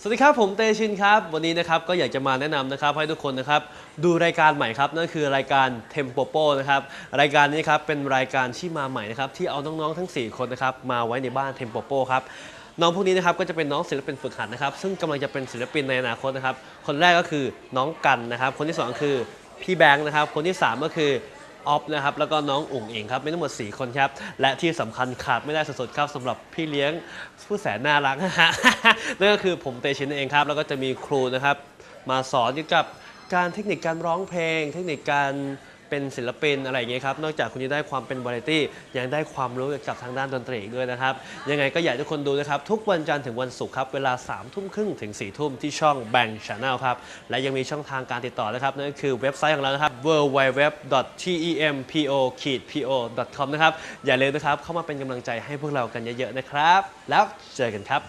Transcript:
สวัสดีครับผมเตชินครับวันนี้นะครับก็อยากจะมาแนะนำนะครับให้ทุกคนนะครับดูรายการใหม่ครับนั่นคือรายการ Tempopo นะครับรายการนี้ครับเป็นรายการที่มาใหม่นะครับที่เอาน้องๆทั้ง 4 คนนะครับมาไว้ในบ้าน Tempopo ครับน้องพวกนี้นะครับก็จะเป็นน้องศิลปินฝึกหัดนะครับซึ่งกำลังจะเป็นศิลปินในอนาคตนะครับคนแรกก็คือน้องกันนะครับคนที่สองคือพี่แบงค์นะครับคนที่สามก็คือ ออฟนะครับแล้วก็น้องอุ๋งเองครับมีทั้งหมด 4 คนครับ และที่สำคัญขาดไม่ได้สดๆครับสำหรับพี่เลี้ยงผู้แสนน่ารักนะฮะ นั่นก็คือผมเตชินเองครับ แล้วก็จะมีครูนะครับ มาสอนเกี่ยวกับการเทคนิคการร้องเพลง เทคนิคการ เป็นศิลปินอะไรอย่างเงี้ยครับ นอกจากคุณจะได้ความเป็นวาไรตี้ยังได้ความรู้เกี่ยวกับทางด้านดนตรีอีกด้วยนะครับ ยังไงก็อยากให้ทุกคนดูนะครับ ทุกวันจันทร์ถึงวันศุกร์ครับเวลา3ามทุ่มครึ่งถึง4ี่ทุ่มที่ช่อง Bang Channel ครับ และยังมีช่องทางการติดต่อนะครับ นั่นก็คือเว็บไซต์ของเรานะครับ www.tempo-po.com นะครับอย่าลืมนะครับเข้ามาเป็นกำลังใจให้พวกเรากันเยอะๆนะครับ แล้วเจอกันครับ